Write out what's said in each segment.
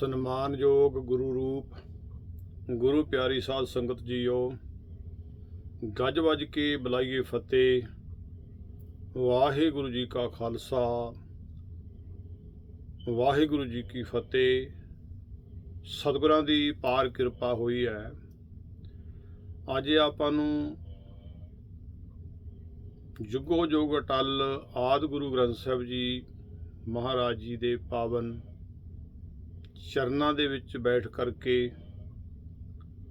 ਸਨਮਾਨਯੋਗ ਗੁਰੂ ਰੂਪ, ਗੁਰੂ ਪਿਆਰੀ ਸਾਧ ਸੰਗਤ ਜੀਓ, ਗੱਜ ਵੱਜ ਕੇ ਬੁਲਾਈਏ ਫਤਿਹ। ਵਾਹਿਗੁਰੂ ਜੀ ਕਾ ਖਾਲਸਾ, ਵਾਹਿਗੁਰੂ ਜੀ ਕੀ ਫਤਿਹ। ਸਤਿਗੁਰਾਂ ਦੀ ਪਾਰ ਕਿਰਪਾ ਹੋਈ ਹੈ। ਅੱਜ ਆਪਾਂ ਨੂੰ ਜੁਗੋ ਜੁਗ ਅਟਲ ਆਦ ਗੁਰੂ ਗ੍ਰੰਥ ਸਾਹਿਬ ਜੀ ਮਹਾਰਾਜ ਜੀ ਦੇ ਪਾਵਨ ਚਰਨਾਂ ਦੇ ਵਿੱਚ ਬੈਠ ਕਰਕੇ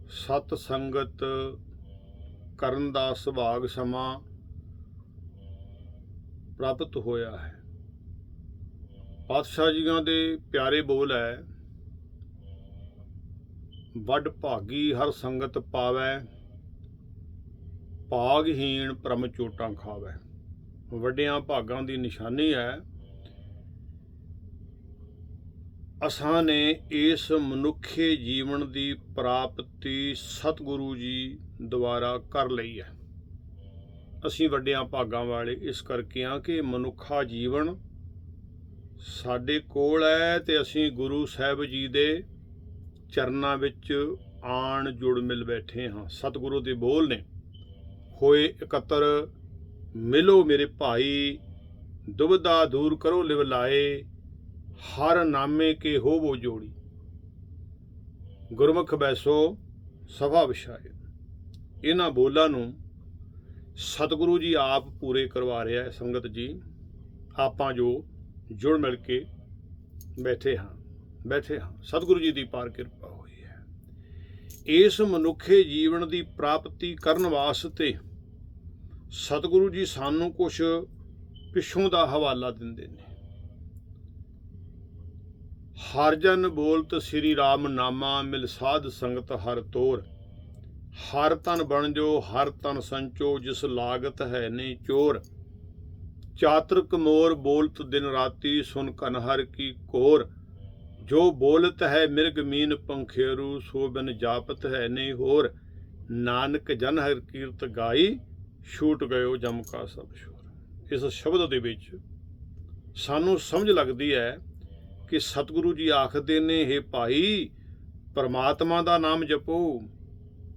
ਸਤ ਸੰਗਤ ਕਰਨ ਦਾ ਸੁਭਾਗ ਸਮਾਂ ਪ੍ਰਾਪਤ ਹੋਇਆ ਹੈ। ਪਾਤਸ਼ਾਹ ਜੀਆਂ ਦੇ ਪਿਆਰੇ ਬੋਲ ਹੈ, ਵੱਡ ਭਾਗੀ ਹਰ ਸੰਗਤ ਪਾਵੈ, ਭਾਗਹੀਣ ਪਰਮ ਚੋਟਾਂ ਖਾਵੈ। ਵੱਡਿਆਂ ਭਾਗਾਂ ਦੀ ਨਿਸ਼ਾਨੀ ਹੈ ਅਸਾਂ ਨੇ ਇਸ ਮਨੁੱਖੇ ਜੀਵਨ ਦੀ ਪ੍ਰਾਪਤੀ ਸਤਿਗੁਰੂ ਜੀ ਦੁਆਰਾ ਕਰ ਲਈ ਹੈ। ਅਸੀਂ ਵੱਡਿਆਂ ਭਾਗਾਂ ਵਾਲੇ ਇਸ ਕਰਕੇ ਆ ਕਿ ਮਨੁੱਖਾ ਜੀਵਨ ਸਾਡੇ ਕੋਲ ਹੈ ਤੇ ਅਸੀਂ ਗੁਰੂ ਸਾਹਿਬ ਜੀ ਦੇ ਚਰਨਾਂ ਵਿੱਚ ਆਣ ਜੁੜ ਮਿਲ ਬੈਠੇ ਹਾਂ। ਸਤਿਗੁਰੂ ਦੇ ਬੋਲ ਨੇ, ਹੋਏ ਇਕੱਤਰ, ਮਿਲੋ ਮੇਰੇ ਭਾਈ ਦੁਬਦਾ ਦੂਰ ਕਰੋ ਲਿਵ ਲਾਏ ਹਰ ਨਾਮੇ ਕੇ ਹੋਵੋ ਜੋੜੀ। ਗੁਰਮੁਖ ਬੈਸੋ ਸਭਾ ਵਿਛਾਏ। ਇਹਨਾਂ ਬੋਲਾਂ ਨੂੰ ਸਤਿਗੁਰੂ ਜੀ ਆਪ ਪੂਰੇ ਕਰਵਾ ਰਿਹਾ ਹੈ ਸੰਗਤ ਜੀ। ਆਪਾਂ ਜੋ ਜੁੜ ਮਿਲ ਕੇ ਬੈਠੇ ਹਾਂ ਬੈਠੇ ਹਾਂ। ਸਤਿਗੁਰੂ ਜੀ ਦੀ ਪਾਰ ਕਿਰਪਾ ਹੋਈ ਹੈ। ਇਸ ਮਨੁੱਖੇ ਜੀਵਨ ਦੀ ਪ੍ਰਾਪਤੀ ਕਰਨ ਵਾਸਤੇ ਸਤਿਗੁਰੂ ਜੀ ਸਾਨੂੰ ਕੁਝ ਪਿੱਛੋਂ ਦਾ ਹਵਾਲਾ ਦਿੰਦੇ ਨੇ। ਹਰ ਜਨ ਬੋਲਤ ਸ੍ਰੀ ਰਾਮ ਨਾਮਾ, ਮਿਲ ਸਾਧ ਸੰਗਤ ਹਰ ਤੋਰ। ਹਰ ਤਨ ਬਣ ਜੋ, ਹਰ ਤਨ ਸੰਚੋ, ਜਿਸ ਲਾਗਤ ਹੈ ਨਹੀਂ ਚੋਰ। ਚਾਤਰਕ ਮੋਰ ਬੋਲਤ ਦਿਨ ਰਾਤੀ, ਸੁਨ ਕਨਹਰ ਕੀ ਕੋਰ। ਜੋ ਬੋਲਤ ਹੈ ਮਿਰਗ ਮੀਨ ਪੰਖੇਰੂ, ਸੋ ਬਿਨ ਜਾਪਤ ਹੈ ਨਹੀਂ ਹੋਰ। ਨਾਨਕ ਜਨ ਹਰ ਕੀਰਤ ਗਾਈ, ਛੂਟ ਗਇਓ ਜਮ ਕਾ ਸਭ ਸ਼ੋਰ। ਇਸ ਸ਼ਬਦ ਦੇ ਵਿੱਚ ਸਾਨੂੰ ਸਮਝ ਲੱਗਦੀ ਹੈ ਕਿ ਸਤਿਗੁਰੂ ਜੀ ਆਖਦੇ ਨੇ ਇਹ ਭਾਈ, ਪਰਮਾਤਮਾ ਦਾ ਨਾਮ ਜਪੋ।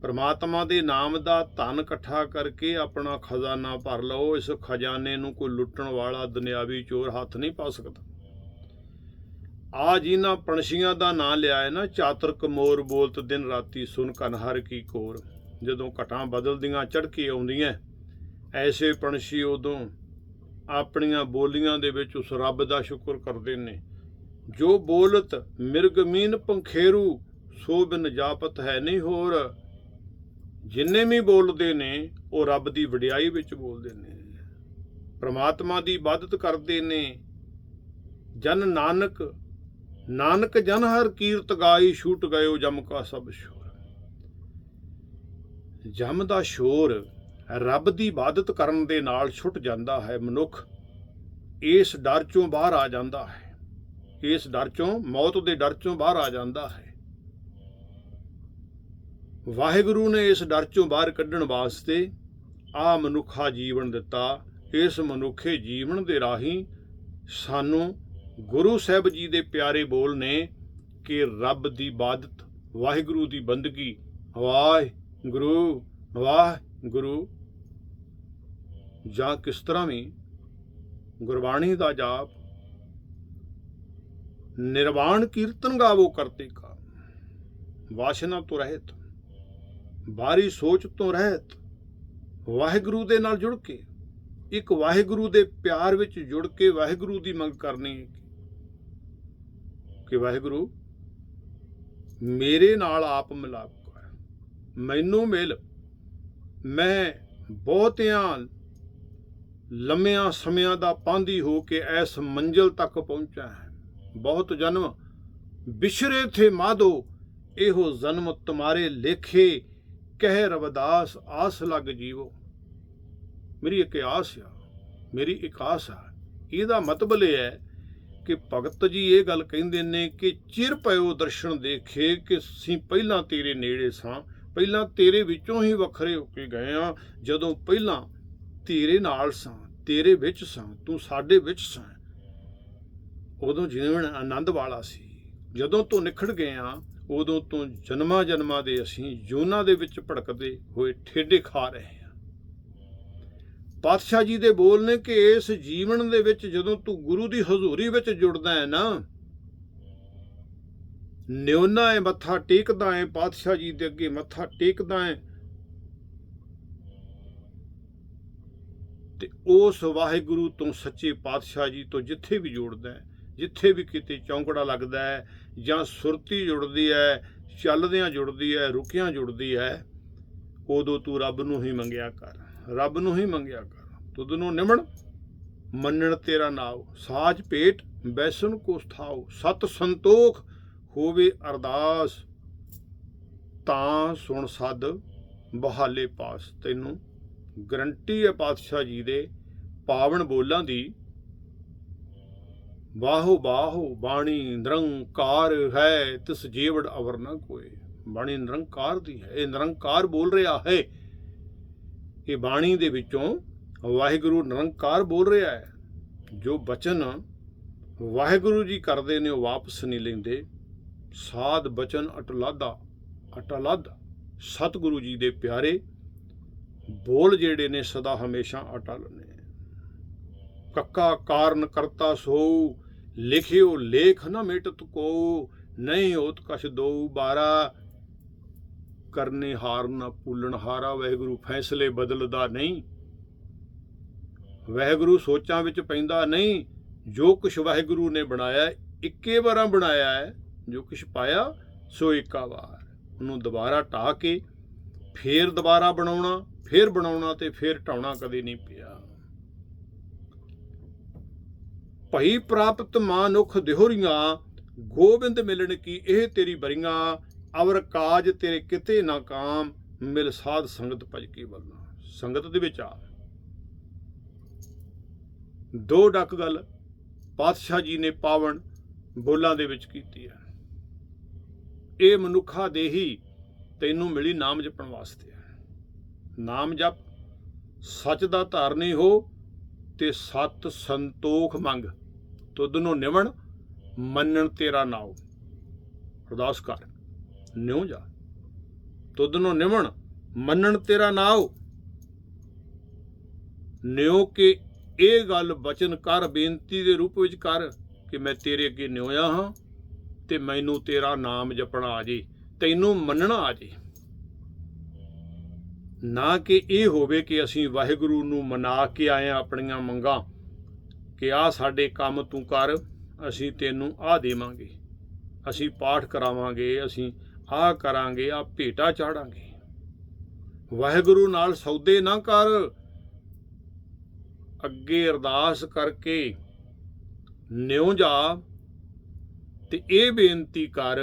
ਪਰਮਾਤਮਾ ਦੇ ਨਾਮ ਦਾ ਧਨ ਇਕੱਠਾ ਕਰਕੇ ਆਪਣਾ ਖਜ਼ਾਨਾ ਭਰ ਲਓ। ਇਸ ਖਜ਼ਾਨੇ ਨੂੰ ਕੋਈ ਲੁੱਟਣ ਵਾਲਾ ਦੁਨਿਆਵੀ ਚੋਰ ਹੱਥ ਨਹੀਂ ਪਾ ਸਕਦਾ। ਆ ਜਿਨ੍ਹਾਂ ਪੰਛੀਆਂ ਦਾ ਨਾਂ ਲਿਆ ਹੈ ਨਾ, ਚਾਤਰਕ ਮੋਰ ਬੋਲਤ ਦਿਨ ਰਾਤੀ ਸੁਨ ਕਨਹਰ ਕੀ ਕੋਰ। ਜਦੋਂ ਘਟਾਂ ਬਦਲਦੀਆਂ ਚੜ ਕੇ ਆਉਂਦੀਆਂ, ਐਸੇ ਪੰਛੀ ਉਦੋਂ ਆਪਣੀਆਂ ਬੋਲੀਆਂ ਦੇ ਵਿੱਚ ਉਸ ਰੱਬ ਦਾ ਸ਼ੁਕਰ ਕਰਦੇ ਨੇ। ਜੋ ਬੋਲਤ ਮਿਰਗ ਮੀਨ ਪੰਖੇਰੂ, ਸੋ ਬਿਨ ਜਾਪਤ ਹੈ ਨਹੀਂ ਹੋਰ। ਜਿੰਨੇ ਵੀ ਬੋਲਦੇ ਨੇ, ਉਹ ਰੱਬ ਦੀ ਵਡਿਆਈ ਵਿੱਚ ਬੋਲਦੇ ਨੇ। ਪ੍ਰਮਾਤਮਾ ਦੀ ਇਬਾਦਤ ਕਰਦੇ ਨੇ। ਜਨ ਨਾਨਕ ਨਾਨਕ ਜਨ ਹਰ ਕੀਰਤ ਗਾਈ, ਛੂਟ ਗਇਓ ਜਮ ਕਾ ਸਭ ਸ਼ੋਰ। ਜਮ ਦਾ ਸ਼ੋਰ ਰੱਬ ਦੀ ਇਬਾਦਤ ਕਰਨ ਦੇ ਨਾਲ ਛੁੱਟ ਜਾਂਦਾ ਹੈ ਮਨੁੱਖ। ਇਸ ਡਰ ਚੋਂ ਬਾਹਰ ਆ ਜਾਂਦਾ ਹੈ। ਇਸ ਡਰ ਚੋਂ ਮੌਤ ਦੇ ਡਰ ਚੋਂ ਬਾਹਰ ਆ ਜਾਂਦਾ ਹੈ। ਵਾਹਿਗੁਰੂ ਨੇ ਇਸ ਡਰ ਚੋਂ ਬਾਹਰ ਕੱਢਣ ਵਾਸਤੇ ਆ ਮਨੁੱਖਾ ਜੀਵਨ ਦਿੱਤਾ। ਇਸ ਮਨੁੱਖੇ ਜੀਵਨ ਦੇ ਰਾਹੀਂ ਸਾਨੂੰ ਗੁਰੂ ਸਾਹਿਬ ਜੀ ਦੇ ਪਿਆਰੇ ਬੋਲ ਨੇ ਕਿ ਰੱਬ ਦੀ ਇਬਾਦਤ ਵਾਹਿਗੁਰੂ ਦੀ ਬੰਦਗੀ, ਵਾਹਿਗੁਰੂ ਵਾਹਿਗੁਰੂ। ਜਾਂ ਕਿਸ ਤਰ੍ਹਾਂ ਵੀ ਗੁਰਬਾਣੀ ਦਾ ਜਾਪ ਨਿਰਵਾਣ ਕੀਰਤਨ ਗਾਵੋ ਕਰਤੇ ਕਾ। ਵਾਸ਼ਨਾ ਤੋਂ ਰਹਿਤ, ਬਾਰੀ ਸੋਚ ਤੋਂ ਰਹਿਤ, ਵਾਹਿਗੁਰੂ ਦੇ ਨਾਲ ਜੁੜ ਕੇ, ਇੱਕ ਵਾਹਿਗੁਰੂ ਦੇ ਪਿਆਰ ਵਿੱਚ ਜੁੜ ਕੇ ਵਾਹਿਗੁਰੂ ਦੀ ਮੰਗ ਕਰਨੀ ਹੈ ਕਿ ਵਾਹਿਗੁਰੂ, ਮੇਰੇ ਨਾਲ ਆਪ ਮਿਲਾਪ ਕਰ। ਮੈਨੂੰ ਮਿਲ। ਮੈਂ ਬਹੁਤਿਆਂ ਲੰਮਿਆਂ ਸਮਿਆਂ ਦਾ ਪਾਂਦੀ ਹੋ ਕੇ ਇਸ ਮੰਜ਼ਿਲ ਤੱਕ ਪਹੁੰਚਾ। ਹੈ ਬਹੁਤ ਜਨਮ। ਬਿਛਰੇ ਥੇ ਮਾਧੋ, ਇਹੋ ਜਨਮ ਤੁਮਾਰੇ ਲੇਖੇ, ਕਹਿ ਰਵਦਾਸ ਆਸ ਲੱਗ ਜੀਵੋ। ਮੇਰੀ ਇੱਕ ਆਸ ਆ, ਮੇਰੀ ਇੱਕ ਆਸ ਆ। ਇਹਦਾ ਮਤਲਬ ਇਹ ਹੈ ਕਿ ਭਗਤ ਜੀ ਇਹ ਗੱਲ ਕਹਿੰਦੇ ਨੇ ਕਿ ਚਿਰ ਪਇਓ ਦਰਸ਼ਨ ਦੇਖੇ ਕਿ ਅਸੀਂ ਪਹਿਲਾਂ ਤੇਰੇ ਨੇੜੇ ਸਾਂ, ਪਹਿਲਾਂ ਤੇਰੇ ਵਿੱਚੋਂ ਹੀ ਵੱਖਰੇ ਹੋ ਕੇ ਗਏ ਆ, ਜਦੋਂ ਪਹਿਲਾਂ ਤੇਰੇ ਨਾਲ ਸਾਂ, ਤੇਰੇ ਵਿੱਚ ਸਾਂ, ਤੂੰ ਸਾਡੇ ਵਿੱਚ ਸਾਂ। ਉਦੋਂ ਜੀਵਨ ਆਨੰਦ ਵਾਲਾ ਸੀ। ਜਦੋਂ ਤੋਂ ਨਿਖੜ ਗਏ ਆ ਉਦੋਂ ਤੋਂ ਜਨਮਾਂ ਜਨਮਾਂ ਦੇ ਅਸੀਂ ਜੂਨਾਂ ਦੇ ਵਿੱਚ ਭੜਕਦੇ ਹੋਏ ਠੇਡੇ ਖਾ ਰਹੇ ਹਾਂ। ਪਾਤਸ਼ਾਹ ਜੀ ਦੇ ਬੋਲ ਨੇ ਕਿ ਇਸ ਜੀਵਨ ਦੇ ਵਿੱਚ ਜਦੋਂ ਤੂੰ ਗੁਰੂ ਦੀ ਹਜ਼ੂਰੀ ਵਿੱਚ ਜੁੜਦਾ ਹੈ ਨਾ, ਨਿਉਨਾ ਹੈ, ਮੱਥਾ ਟੇਕਦਾ ਹੈ, ਪਾਤਸ਼ਾਹ ਜੀ ਦੇ ਅੱਗੇ ਮੱਥਾ ਟੇਕਦਾ ਹੈ। ਤੇ ਉਸ ਵਾਹਿਗੁਰੂ ਤੋਂ ਸੱਚੇ ਪਾਤਸ਼ਾਹ ਜੀ ਤੋਂ ਜਿੱਥੇ ਵੀ ਜੋੜਦਾ ਹੈ ਜਿੱਥੇ ਵੀ ਕਿਤੇ ਚੌਂਕੜਾ ਲੱਗਦਾ ਹੈ ਜਾਂ ਸੁਰਤੀ ਜੁੜਦੀ ਹੈ, ਚੱਲਦਿਆਂ ਜੁੜਦੀ ਹੈ, ਰੁਕਿਆਂ ਜੁੜਦੀ ਹੈ, ਉਦੋਂ ਤੂੰ ਰੱਬ ਨੂੰ ਹੀ ਮੰਗਿਆ ਕਰ। ਰੱਬ ਨੂੰ ਹੀ ਮੰਗਿਆ ਕਰ। ਤੁਧ ਨੂੰ ਨਿਮਣ, ਮੰਨਣ ਤੇਰਾ ਨਾਉ। ਸਾਜ ਪੇਟ ਬੈਸਨ ਕੋ ਸਥਾਉ। ਸਤ ਸੰਤੋਖ ਹੋਵੇ ਅਰਦਾਸ, ਤਾਂ ਸੁਣ ਸਦ ਬਹਾਲੇ ਪਾਸ। ਤੈਨੂੰ ਗਰੰਟੀ ਹੈ ਪਾਤਸ਼ਾਹ ਜੀ ਦੇ, ਪਾਵਨ ਬੋਲਾਂ ਦੀ ਬਾਹੋ ਬਾਹੋ ਬਾਣੀ ਨਿਰੰਕਾਰ ਹੈ, ਤਿਸ ਜੀਵੜ ਅਵਰ ਨ ਕੋਏ। ਬਾਣੀ ਨਿਰੰਕਾਰ ਦੀ ਹੈ, ਇਹ ਨਿਰੰਕਾਰ ਬੋਲ ਰਿਹਾ ਹੈ। ਇਹ ਬਾਣੀ ਦੇ ਵਿੱਚੋਂ ਵਾਹਿਗੁਰੂ ਨਿਰੰਕਾਰ ਬੋਲ ਰਿਹਾ ਹੈ। ਜੋ ਬਚਨ ਵਾਹਿਗੁਰੂ ਜੀ ਕਰਦੇ ਨੇ, ਉਹ ਵਾਪਸ ਨਹੀਂ ਲੈਂਦੇ। ਸਾਧ ਬਚਨ ਅਟਲਾਦਾ ਅਟਲਦ ਸਤਿਗੁਰੂ ਜੀ ਦੇ ਪਿਆਰੇ, ਬੋਲ ਜਿਹੜੇ ਨੇ ਸਦਾ ਹਮੇਸ਼ਾ ਅਟਲ ਨੇ। ਕੱਕਾ ਕਾਰਨ ਕਰਤਾ ਸੋ ਲਿਖਿਓ ਲੇਖ ਨ ਮਿਟਤ ਕੋ ਨਹੀਂ ਹੋਤ ਕਛ ਦੋ ਬਾਰਾ। ਕਰਨੇ ਹਾਰ ਨ ਪੂਲਣ ਹਾਰਾ, ਵਾਹਿਗੁਰੂ ਫੈਸਲੇ ਬਦਲਦਾ ਨਹੀਂ। ਵਾਹਿਗੁਰੂ ਸੋਚਾਂ ਵਿੱਚ ਪੈਂਦਾ ਨਹੀਂ, ਜੋ ਕੁਛ ਵਾਹਿਗੁਰੂ ਨੇ ਬਣਾਇਆ, ਇੱਕੇ ਵਾਰਾਂ ਬਣਾਇਆ ਹੈ। ਜੋ ਕੁਛ ਪਾਇਆ, ਸੋ ਇੱਕਾ ਵਾਰ। ਉਹਨੂੰ ਦੁਬਾਰਾ ਢਾ ਕੇ, ਫੇਰ ਦੁਬਾਰਾ ਬਣਾਉਣਾ, ਫੇਰ ਬਣਾਉਣਾ ਤੇ ਫੇਰ ਢਾਉਣਾ ਕਦੇ ਨਹੀਂ ਪਿਆ। ਭਈ ਪ੍ਰਾਪਤ ਮਾਨੁਖ ਦਿਹੋਰੀਆਂ, ਗੋਬਿੰਦ ਮਿਲਣ ਕੀ ਇਹ ਤੇਰੀ ਬਰੀਆਂ, ਅਵਰ ਕਾਜ ਤੇਰੇ ਕਿਤੇ ਨਾ ਕਾਮ, ਮਿਲ ਸਾਧ ਸੰਗਤ ਭਜ ਕੇ ਬਲਨਾ ਸੰਗਤ ਦੇ ਵਿੱਚ ਆ ਦੋ ਡੱਕ ਗੱਲ ਪਾਤਸ਼ਾਹ ਜੀ ਨੇ ਪਾਵਨ ਬੋਲਾਂ ਦੇ ਵਿੱਚ ਕੀਤੀ ਹੈ। ਇਹ ਮਨੁੱਖਾ ਦੇਹੀ ਤੈਨੂੰ ਮਿਲੀ ਨਾਮ ਜਪਣ ਵਾਸਤੇ ਨਾਮ ਜਪ ਸੱਚ ਦਾ ਧਾਰਨੀ ਹੋ ਤੇ ਸਤ ਸੰਤੋਖ ਮੰਗ। ਤੁਧ ਨੂੰ ਨਿਵਣ, ਮੰਨਣ ਤੇਰਾ ਨਾਉ। ਅਰਦਾਸ ਕਰ, ਨਿਉ ਜਾ। ਤੁਧ ਨੂੰ ਨਿਵਣ, ਮੰਨਣ ਤੇਰਾ ਨਾਉ। ਨਿਉ ਕੇ ਇਹ ਗੱਲ ਬਚਨ ਕਰ, ਬੇਨਤੀ ਦੇ ਰੂਪ ਵਿੱਚ ਕਰ ਕਿ ਮੈਂ ਤੇਰੇ ਅੱਗੇ ਨਿਉਇਆ ਹਾਂ ਤੇ ਮੈਨੂੰ ਤੇਰਾ ਨਾਮ ਜਪਣਾ ਆ ਜੇ, ਤੈਨੂੰ ਮੰਨਣਾ ਆ ਜੇ। ਨਾ ਕਿ ਇਹ ਹੋਵੇ ਕਿ ਅਸੀਂ ਵਾਹਿਗੁਰੂ ਨੂੰ ਮਨਾ ਕੇ ਆਏ ਆ ਆਪਣੀਆਂ ਮੰਗਾਂ ਕਿ ਆ ਸਾਡੇ ਕੰਮ ਤੂੰ ਕਰ, ਅਸੀਂ ਤੈਨੂੰ ਆ ਦੇਵਾਂਗੇ। ਅਸੀਂ ਪਾਠ ਕਰਾਵਾਂਗੇ, ਅਸੀਂ ਆ ਕਰਾਂਗੇ ਆ ਭੇਟਾ ਚਾੜਾਂਗੇ। ਵਾਹਿਗੁਰੂ ਨਾਲ ਸੌਦੇ ਨਾ ਕਰ। ਅੱਗੇ ਅਰਦਾਸ ਕਰਕੇ ਨਿਉ ਜਾ ਤੇ ਇਹ ਬੇਨਤੀ ਕਰ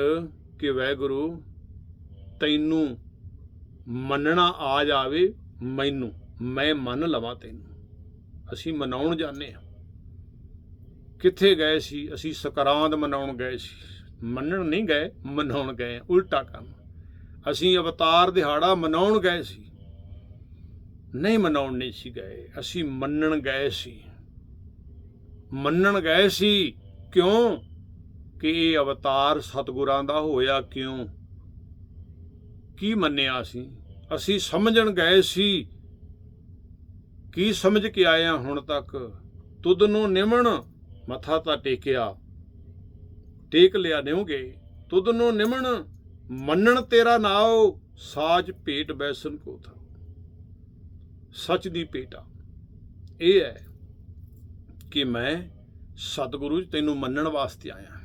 ਕਿ ਵਾਹਿਗੁਰੂ ਤੈਨੂੰ ਮੰਨਣਾ ਆ ਜਾਵੇ ਮੈਨੂੰ, ਮੈਂ ਮੰਨ ਲਵਾਂ ਤੈਨੂੰ। ਅਸੀਂ ਮਨਾਉਣ ਜਾਂਦੇ ਹਾਂ। ਕਿੱਥੇ ਗਏ ਸੀ? ਅਸੀਂ ਸਕਰਾਂਦ ਮਨਾਉਣ ਗਏ ਸੀ। ਮੰਨਣ ਨਹੀਂ ਗਏ, ਮਨਾਉਣ ਗਏ ਉਲਟਾ ਕੰਮ। ਅਸੀਂ ਅਵਤਾਰ ਦਿਹਾੜਾ ਮਨਾਉਣ ਗਏ ਸੀ। ਨਹੀਂ ਮਨਾਉਣ ਨਹੀਂ ਸੀ ਗਏ। ਅਸੀਂ ਮੰਨਣ ਗਏ ਸੀ। ਮੰਨਣ ਗਏ ਸੀ ਕਿਉਂ? ਕਿ ਇਹ ਅਵਤਾਰ ਸਤਿਗੁਰਾਂ ਦਾ ਹੋਇਆ ਕਿਉਂ? ਕੀ ਮੰਨਿਆ ਅਸੀਂ ਅਸੀਂ ਸਮਝਣ ਗਏ ਸੀ। ਕੀ ਸਮਝ ਕੇ ਆਇਆ ਹੁਣ ਤੱਕ? ਤੁਧ ਨੂੰ ਨਿਮਣ ਮੱਥਾ ਤਾਂ ਟੇਕਿਆ। ਟੇਕ ਲਿਆ ਨਿਉਗੇ। ਤੁਧ ਨੂੰ ਨਿਮਣ ਮੰਨਣ ਤੇਰਾ ਨਾਉ ਸਾਜ ਭੇਟ ਬੈਸਨ ਕੋ ਥਾ। ਸੱਚ ਦੀ ਭੇਟਾ। ਇਹ ਹੈ ਕਿ ਮੈਂ ਸਤਿਗੁਰੂ ਜੀ ਤੈਨੂੰ ਮੰਨਣ ਵਾਸਤੇ ਆਇਆ।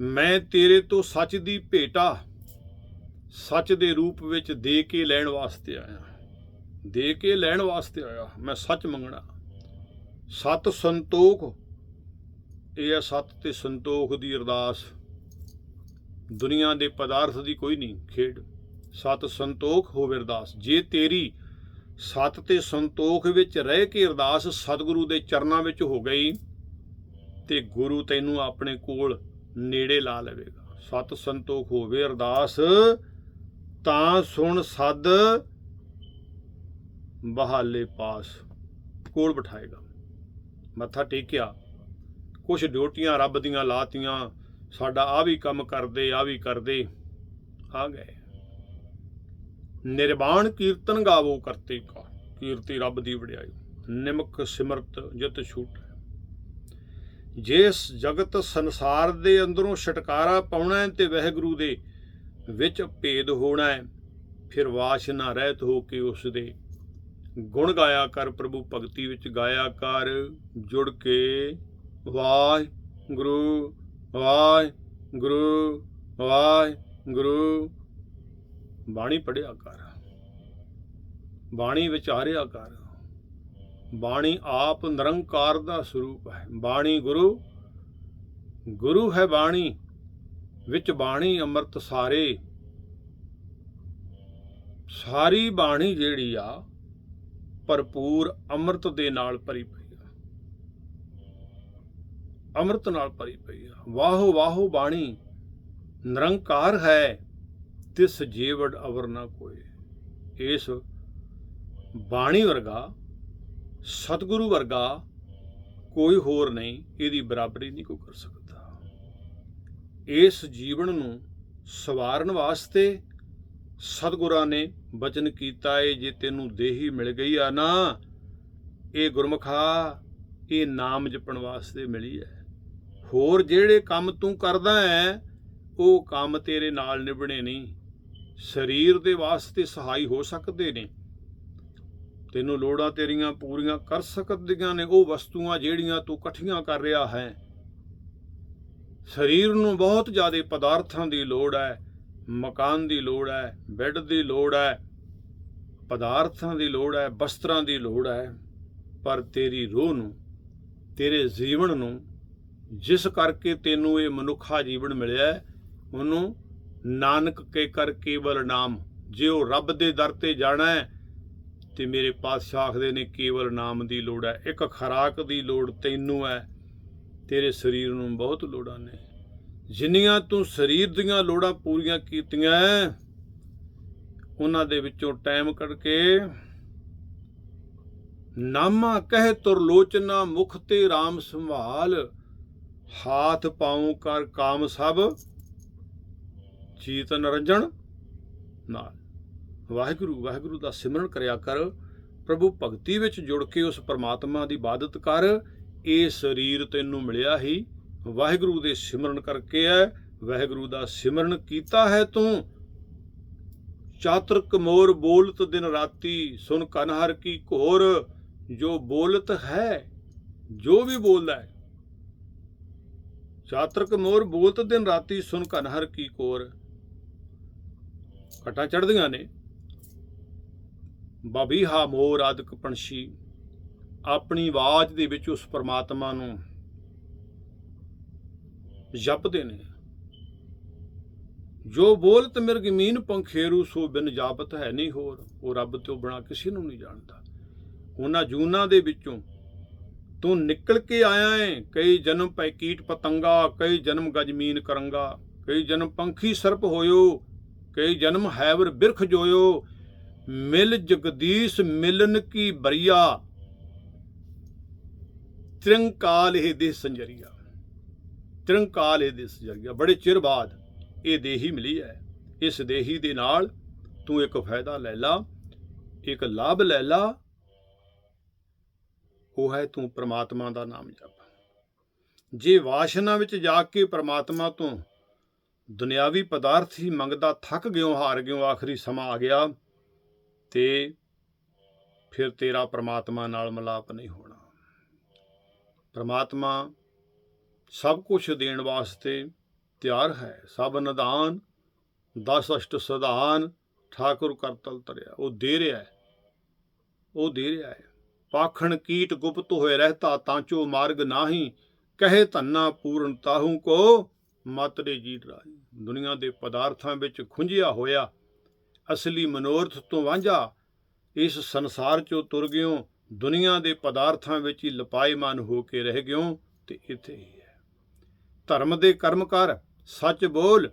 ਮੈਂ ਤੇਰੇ ਤੋਂ ਸੱਚ ਦੀ ਭੇਟਾ ਸੱਚ ਦੇ ਰੂਪ ਵਿੱਚ ਦੇ ਕੇ ਲੈਣ ਵਾਸਤੇ ਆਇਆ। ਦੇ ਕੇ ਲੈਣ ਵਾਸਤੇ ਆਇਆ। ਮੈਂ ਸੱਚ ਮੰਗਣਾ। ਸਤ ਸੰਤੋਖ। ਇਹ ਹੈ ਸਤ ਤੇ ਸੰਤੋਖ ਦੀ ਅਰਦਾਸ। ਦੁਨੀਆ ਦੇ ਪਦਾਰਥ ਦੀ ਕੋਈ ਨਹੀਂ, ਖੇਡ। ਸਤ ਸੰਤੋਖ ਹੋਵੇ ਅਰਦਾਸ। ਜੇ ਤੇਰੀ ਸਤ ਤੇ ਸੰਤੋਖ ਵਿੱਚ ਰਹਿ ਕੇ ਅਰਦਾਸ ਸਤਿਗੁਰੂ ਦੇ ਚਰਨਾਂ ਵਿੱਚ ਹੋ ਗਈ, ਤੇ ਗੁਰੂ ਤੈਨੂੰ ਆਪਣੇ ਕੋਲ ਨੇੜੇ ਲਾ ਲਵੇਗਾ। ਸਤ ਸੰਤੋਖ ਹੋਵੇ ਅਰਦਾਸ। ਤਾਂ ਸੁਣ ਸਦ ਬਹਾਲੇ ਪਾਸ। ਕੋਲ ਬਿਠਾਏਗਾ। ਮੱਥਾ ਟੇਕਿਆ। ਕੁਛ ਡਿਊਟੀਆਂ ਰੱਬ ਦੀਆਂ ਲਾਤੀਆਂ। ਸਾਡਾ ਆ ਵੀ ਕੰਮ ਕਰਦੇ ਆ ਵੀ ਕਰਦੇ। ਆ ਗਏ। ਨਿਰਵਾਣ ਕੀਰਤਨ ਗਾਵੋ ਕਰਤੇ ਕਾ। ਕੀਰਤੀ ਰੱਬ ਦੀ ਵਡਿਆਈ। ਨਿਮਕ ਸਿਮਰਤ ਜਿਤ ਛੂਟ। ਜਿਸ ਜਗਤ ਸੰਸਾਰ ਦੇ ਅੰਦਰੋਂ ਛਟਕਾਰਾ ਪਾਉਣਾ ਹੈ ਤੇ ਵਹਿਗੁਰੂ ਦੇ ਵਿੱਚ ਭੇਦ ਹੋਣਾ ਹੈ। ਫਿਰ ਵਾਸ਼ਨਾ ਰਹਿਤ ਹੋ ਕੇ ਉਸ ਦੇ ਗੁਣ ਗਾਇਆ ਕਰ ਪ੍ਰਭੂ ਭਗਤੀ ਵਿੱਚ ਗਾਇਆ ਕਰ। ਜੁੜ ਕੇ ਵਾਹਿ ਗੁਰੂ ਵਾਹਿ ਗੁਰੂ ਵਾਹਿ ਗੁਰੂ ਬਾਣੀ ਪੜਿਆ ਕਰ। ਬਾਣੀ ਵਿਚਾਰਿਆ ਕਰ। ਬਾਣੀ ਆਪ ਨਿਰੰਕਾਰ ਦਾ ਸਰੂਪ ਹੈ। ਬਾਣੀ ਗੁਰੂ ਗੁਰੂ ਹੈ ਬਾਣੀ। ਵਿੱਚ ਬਾਣੀ ਅੰਮ੍ਰਿਤ ਸਾਰੇ। ਸਾਰੀ ਬਾਣੀ ਜਿਹੜੀ ਆ, ਭਰਪੂਰ ਅੰਮ੍ਰਿਤ ਦੇ ਨਾਲ ਭਰੀ ਪਈ ਆ। ਅੰਮ੍ਰਿਤ ਨਾਲ ਭਰੀ ਪਈ ਆ। ਵਾਹੋ ਵਾਹੋ ਬਾਣੀ, ਨਿਰੰਕਾਰ ਹੈ, ਤਿਸ ਜੀਵੜ ਅਵਰ ਨਾ ਕੋਈ ਇਸ ਬਾਣੀ ਵਰਗਾ, ਸਤਿਗੁਰੂ ਵਰਗਾ ਕੋਈ ਹੋਰ ਨਹੀਂ, ਇਹਦੀ ਬਰਾਬਰੀ ਨਹੀਂ ਕੋਈ ਕਰ ਸਕਦਾ। ਇਸ ਜੀਵਨ ਨੂੰ ਸਵਾਰਨ ਵਾਸਤੇ ਸਤਿਗੁਰਾਂ ਨੇ ਬਚਨ ਕੀਤਾ ਏ, ਜੇ ਤੈਨੂੰ ਦੇਹੀ ਮਿਲ ਗਈ ਆ ਨਾ, ਇਹ ਗੁਰਮਖਾ, ਇਹ ਨਾਮ ਜਪਣ ਵਾਸਤੇ ਮਿਲੀ ਹੈ ਹੋਰ ਜਿਹੜੇ ਕੰਮ ਤੂੰ ਕਰਦਾ ਹੈ ਉਹ ਕੰਮ ਤੇਰੇ ਨਾਲ ਨਿਭਣੇ ਨਹੀਂ। ਸਰੀਰ ਦੇ ਵਾਸਤੇ ਸਹਾਈ ਹੋ ਸਕਦੇ ਨੇ। ਤੈਨੂੰ ਲੋੜਾਂ ਤੇਰੀਆਂ ਪੂਰੀਆਂ ਕਰ ਸਕਦੀਆਂ ਨੇ, ਉਹ ਵਸਤੂਆਂ ਜਿਹੜੀਆਂ ਤੂੰ ਇਕੱਠੀਆਂ ਕਰ ਰਿਹਾ ਹੈ। ਸਰੀਰ ਨੂੰ ਬਹੁਤ ਜ਼ਿਆਦਾ ਪਦਾਰਥਾਂ ਦੀ ਲੋੜ ਹੈ, ਮਕਾਨ ਦੀ ਲੋੜ ਹੈ, ਬੈੱਡ ਦੀ ਲੋੜ ਹੈ, ਪਦਾਰਥਾਂ ਦੀ ਲੋੜ ਹੈ, ਬਸਤਰਾਂ ਦੀ ਲੋੜ ਹੈ, ਪਰ ਤੇਰੀ ਰੂਹ ਨੂੰ, ਤੇਰੇ ਜੀਵਨ ਨੂੰ, ਜਿਸ ਕਰਕੇ ਤੈਨੂੰ ਇਹ ਮਨੁੱਖਾ ਜੀਵਨ ਮਿਲਿਆ, ਉਹਨੂੰ ਨਾਨਕ ਕੇ ਕਰ ਕੇਵਲ ਨਾਮ, ਜੇ ਉਹ ਰੱਬ ਦੇ ਦਰ ਤੇ ਜਾਣਾ ਹੈ, ਤੇ ਮੇਰੇ ਪਾਤਸ਼ਾਹ ਆਖਦੇ ਨੇ ਕੇਵਲ ਨਾਮ ਦੀ ਲੋੜ ਹੈ, ਇੱਕ ਖਰਾਕ ਦੀ ਲੋੜ ਤੈਨੂੰ ਹੈ ਤੇਰੇ ਸਰੀਰ ਨੂੰ ਬਹੁਤ ਲੋੜਾਂ ਨੇ। ਜਿੰਨੀਆਂ ਤੂੰ ਸਰੀਰ ਦੀਆਂ ਲੋੜਾਂ ਪੂਰੀਆਂ ਕੀਤੀਆਂ ਉਹਨਾਂ ਦੇ ਵਿੱਚੋਂ ਟਾਈਮ ਕੱਢ ਕੇ ਨਾਮਾ ਕਹਿ ਤੁਰ ਲੋਚਨਾ ਮੁਖ ਤੇ RAM ਸੰਭਾਲ, ਹਾਥ ਪਾਉ ਕਰ ਕਾਮ ਸਭ ਚੀਤ ਨਰੰਜਣ ਨਾਲ। ਵਾਹਿਗੁਰੂ ਵਾਹਿਗੁਰੂ ਦਾ ਸਿਮਰਨ ਕਰਿਆ ਕਰ, ਪ੍ਰਭੂ ਭਗਤੀ ਵਿੱਚ ਜੁੜ ਕੇ ਉਸ ਪਰਮਾਤਮਾ ਦੀ ਇਬਾਦਤ ਕਰ ਇਹ ਸਰੀਰ ਤੈਨੂੰ ਮਿਲਿਆ ਹੀ। ਵਾਹਿਗੁਰੂ ਦੇ ਸਿਮਰਨ ਕਰਕੇ ਹੈ ਵਾਹਿਗੁਰੂ ਦਾ ਸਿਮਰਨ ਕੀਤਾ ਹੈ ਤੂੰ। ਚਾਤਰਕ ਮੋਰ ਬੋਲਤ ਦਿਨ ਰਾਤੀ ਸੁਨ ਕਨਹਰ ਕੀ ਘੋਰ। ਜੋ ਬੋਲਤ ਹੈ, ਜੋ ਵੀ ਬੋਲਦਾ ਹੈ। ਚਾਤਰਕ ਮੋਰ ਬੋਲਤ ਦਿਨ ਰਾਤੀ ਸੁਨ ਕਨਹਰ ਕੀ ਕੋਰ ਘਟਾਂ ਚੜਦੀਆਂ ਨੇ। ਬਾਬੀ ਹਾ ਮੋਰ ਆਦਿਕ ਪੰਛੀ। ਆਪਣੀ ਆਵਾਜ਼ ਦੇ ਵਿੱਚ ਉਸ ਪਰਮਾਤਮਾ ਨੂੰ ਜਪਦੇ ਨੇ। ਜੋ ਬੋਲਤ ਮਿਰਗ ਮੀਨ ਪੰਖੇਰੂ, ਸੋ ਬਿਨ ਜਾਪਤ ਹੈ ਨਹੀਂ ਹੋਰ। ਉਹ ਰੱਬ ਤੋਂ ਬਿਨਾ ਕਿਸੇ ਨੂੰ ਨਹੀਂ ਜਾਣਦਾ। ਉਹਨਾਂ ਜੂਨਾਂ ਦੇ ਵਿੱਚੋਂ ਤੂੰ ਨਿਕਲ ਕੇ ਆਇਆ ਏ। ਕਈ ਜਨਮ ਪੈ ਕੀਟ ਪਤੰਗਾ, ਕਈ ਜਨਮ ਗਜਮੀਨ ਕਰੰਗਾ, ਕਈ ਜਨਮ ਪੰਖੀ ਸਰਪ ਹੋਇਓ, ਕਈ ਜਨਮ ਹੈਵਰ ਬਿਰਖ ਜੋਇਓ। ਮਿਲ ਜਗਦੀਸ਼ ਮਿਲਨ ਕੀ ਬਰੀਆ। ਤਿਰੰਕਾਲ ਇਹ ਦੇ ਸੰਜਰੀਆ। ਤਿਰੰਕਾਲ ਇਹ ਦੇ ਸੰਜਰੀਆ। ਬੜੇ ਚਿਰ ਬਾਅਦ ਇਹ ਦੇਹੀ ਮਿਲੀ ਹੈ। ਇਸ ਦੇਹੀ ਦੇ ਨਾਲ ਤੂੰ ਇੱਕ ਫਾਇਦਾ ਲੈ ਲਾ, ਇੱਕ ਲਾਭ ਲੈ ਲਾ। ਉਹ ਹੈ ਤੂੰ ਪ੍ਰਮਾਤਮਾ ਦਾ ਨਾਮ ਜਪ। ਜੇ ਵਾਸ਼ਨਾ ਵਿੱਚ ਜਾ ਕੇ ਪ੍ਰਮਾਤਮਾ ਤੋਂ ਦੁਨਿਆਵੀ ਪਦਾਰਥ ਹੀ ਮੰਗਦਾ, ਥੱਕ ਗਿਓ, ਹਾਰ ਗਿਓ, ਆਖਰੀ ਸਮਾਂ ਆ ਗਿਆ ਤੇ ਫਿਰ ਤੇਰਾ ਪ੍ਰਮਾਤਮਾ ਨਾਲ ਮਿਲਾਪ ਨਹੀਂ ਹੋਣਾ। ਪ੍ਰਮਾਤਮਾ ਸਭ ਕੁਝ ਦੇਣ ਵਾਸਤੇ ਤਿਆਰ ਹੈ। ਸਭ ਨਿਦਾਨ, ਦਸ ਅਸ਼ਟ ਸਦਾਨ ਠਾਕੁਰ ਕਰਤਲ ਤਰਿਆ ਉਹ ਦੇ ਰਿਹਾ ਹੈ। ਉਹ ਦੇ ਰਿਹਾ ਹੈ। ਪਾਖਣ ਕੀਟ ਗੁਪਤ ਹੋਏ ਰਹਤਾ, ਤਾਂ ਚੋ ਮਾਰਗ ਨਾਹੀ। ਕਹੇ ਧੰਨਾ ਪੂਰਨ ਤਾਹੂ ਕੋ, ਮਤ ਦੇ ਜੀਤ ਰਾਜ ਦੁਨੀਆ ਦੇ ਪਦਾਰਥਾਂ ਵਿੱਚ ਖੁੰਝਿਆ ਹੋਇਆ ਅਸਲੀ ਮਨੋਰਥ ਤੋਂ ਵਾਂਝਾ, ਇਸ ਸੰਸਾਰ ਚੋਂ ਤੁਰ ਗਿਓ। ਦੁਨੀਆ ਦੇ ਪਦਾਰਥਾਂ ਵਿੱਚ ਹੀ ਲਪਾਈਮਾਨ ਹੋ ਕੇ ਰਹਿ ਗਿਓ ਤੇ ਇੱਥੇ ਹੀ ਹੈ। ਧਰਮ ਦੇ ਕਰਮ ਕਰ, ਸੱਚ ਬੋਲ,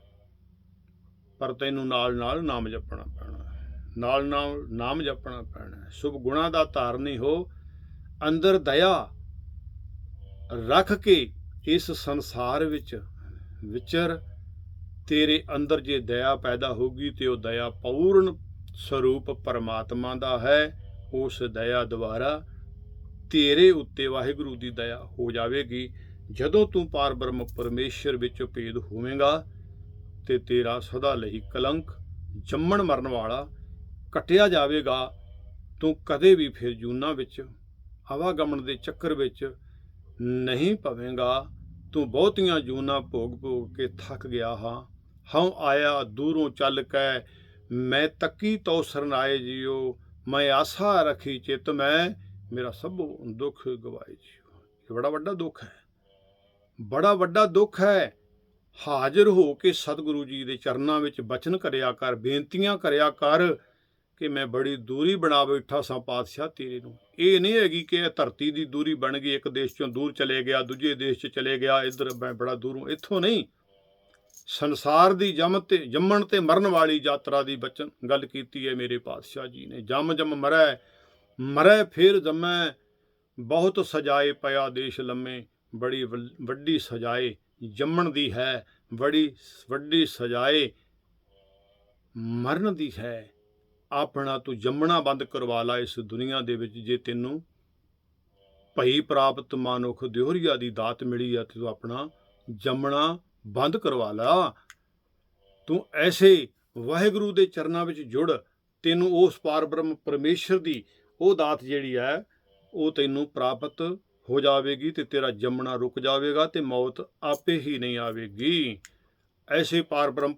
ਪਰ ਤੈਨੂੰ ਨਾਲ ਨਾਲ ਨਾਮ ਜਪਣਾ ਪੈਣਾ ਨਾਲ ਨਾਲ ਨਾਮ ਜਪਣਾ ਪੈਣਾ ਹੈ। ਸ਼ੁਭ ਗੁਣਾ ਦਾ ਧਾਰਨੀ ਹੋ, ਅੰਦਰ ਦਇਆ ਰੱਖ ਕੇ ਇਸ ਸੰਸਾਰ ਵਿੱਚ ਵਿਚਰ, ਤੇਰੇ ਅੰਦਰ ਜੇ ਦਇਆ ਪੈਦਾ ਹੋਗੀ ਤੇ ਉਹ ਦਇਆ ਪੂਰਨ ਸਰੂਪ ਪਰਮਾਤਮਾ ਦਾ ਹੈ। ਉਸ ਦਇਆ ਦੁਆਰਾ ਤੇਰੇ ਉੱਤੇ ਵਾਹਿਗੁਰੂ ਦੀ ਦਇਆ ਹੋ ਜਾਵੇਗੀ। ਜਦੋਂ ਤੂੰ ਪਾਰ ਬ੍ਰਹਮ ਪਰਮੇਸ਼ਰ ਵਿੱਚ ਭੇਦ ਹੋਵੇਂਗਾ ਤੇ ਤੇਰਾ ਸਦਾ ਲਈ ਕਲੰਕ ਜੰਮਣ ਮਰਨ ਵਾਲਾ ਕਟਿਆ ਜਾਵੇਗਾ, ਤੂੰ ਕਦੇ ਵੀ ਫਿਰ ਜੂਨਾ ਵਿੱਚ, ਆਵਾਗਮਨ ਦੇ ਚੱਕਰ ਵਿੱਚ ਨਹੀਂ ਪਵੇਂਗਾ। ਤੂੰ ਬਹੁਤੀਆਂ ਜੂਨਾ ਭੋਗ ਭੋਗ ਕੇ ਥੱਕ ਗਿਆ ਹਾਂ। ਹਉ ਆਇਆ ਦੂਰੋਂ ਚੱਲ ਕੇ, ਮੈਂ ਤੱਕੀ ਤੋ ਸਰਨਾਏ ਜਿਉ ਮੈਂ ਆਸਾ ਰਖੀ ਚਿਤ ਮੈਂ, ਮੇਰਾ ਸਭ ਦੁੱਖ ਗਵਾਏ ਜੀ ਇਹ ਬੜਾ ਵੱਡਾ ਦੁੱਖ ਹੈ। ਬੜਾ ਵੱਡਾ ਦੁੱਖ ਹੈ। ਹਾਜ਼ਰ ਹੋ ਕੇ ਸਤਿਗੁਰੂ ਜੀ ਦੇ ਚਰਨਾਂ ਵਿੱਚ ਬਚਨ ਕਰਿਆ ਕਰ, ਬੇਨਤੀਆਂ ਕਰਿਆ ਕਰ ਕਿ ਮੈਂ ਬੜੀ ਦੂਰੀ ਬਣਾ ਬੈਠਾ ਸਾਂ ਪਾਤਸ਼ਾਹ ਤੇਰੇ ਨੂੰ। ਇਹ ਨਹੀਂ ਹੈਗੀ ਕਿ ਇਹ ਧਰਤੀ ਦੀ ਦੂਰੀ ਬਣ ਗਈ, ਇੱਕ ਦੇਸ਼ ਚੋਂ ਦੂਰ ਚਲੇ ਗਿਆ, ਦੂਜੇ ਦੇਸ਼ 'ਚ ਚਲੇ ਗਿਆ, ਇੱਧਰ ਮੈਂ ਬੜਾ ਦੂਰੋਂ, ਇੱਥੋਂ ਨਹੀਂ। ਸੰਸਾਰ ਦੀ ਜਮ ਤੇ, ਜੰਮਣ ਤੇ ਮਰਨ ਵਾਲੀ ਯਾਤਰਾ ਦੀ ਬਚਨ, ਗੱਲ ਕੀਤੀ ਹੈ ਮੇਰੇ ਪਾਤਸ਼ਾਹ ਜੀ ਨੇ। ਜੰਮ ਜਮ ਮਰੈ ਮਰੈ ਫਿਰ ਜੰਮੈ, ਬਹੁਤ ਸਜਾਏ ਪਿਆ ਦੇਸ਼ ਲੰਮੇ, ਬੜੀ ਵੱਲ- ਵੱਡੀ ਸਜਾਏ, ਜੰਮਣ ਦੀ ਹੈ, ਬੜੀ ਵੱਡੀ ਸਜਾਏ, ਮਰਨ ਦੀ ਹੈ। ਆਪਣਾ ਤੂੰ ਜੰਮਣਾ ਬੰਦ ਕਰਵਾ ਲਾ ਇਸ ਦੁਨੀਆ ਦੇ ਵਿੱਚ ਜੇ ਤੈਨੂੰ ਭਈ ਪ੍ਰਾਪਤ ਮਾਨੁਖ ਦਿਹਰੀਆ ਦੀ ਦਾਤ ਮਿਲੀ ਆ ਤੇ ਤੂੰ ਆਪਣਾ ਜੰਮਣਾ ਬੰਦ ਕਰਵਾ ਲਾ। ਤੂੰ ਐਸੇ ਵਾਹਿਗੁਰੂ ਦੇ ਚਰਨਾਂ ਵਿੱਚ ਜੁੜ। ਤੈਨੂੰ ਉਸ ਪਾਰ ਬ੍ਰਹਮ ਪਰਮੇਸ਼ਰ ਦੀ ਉਹ ਦਾਤ ਜਿਹੜੀ ਹੈ, ਉਹ ਤੈਨੂੰ ਪ੍ਰਾਪਤ ਹੋ ਜਾਵੇਗੀ ਤੇ ਤੇਰਾ ਜੰਮਣਾ ਰੁਕ ਜਾਵੇਗਾ ਤੇ ਮੌਤ ਆਪੇ ਹੀ ਨਹੀਂ ਆਵੇਗੀ। ਐਸੇ ਪਾਰ ਬ੍ਰਹਮ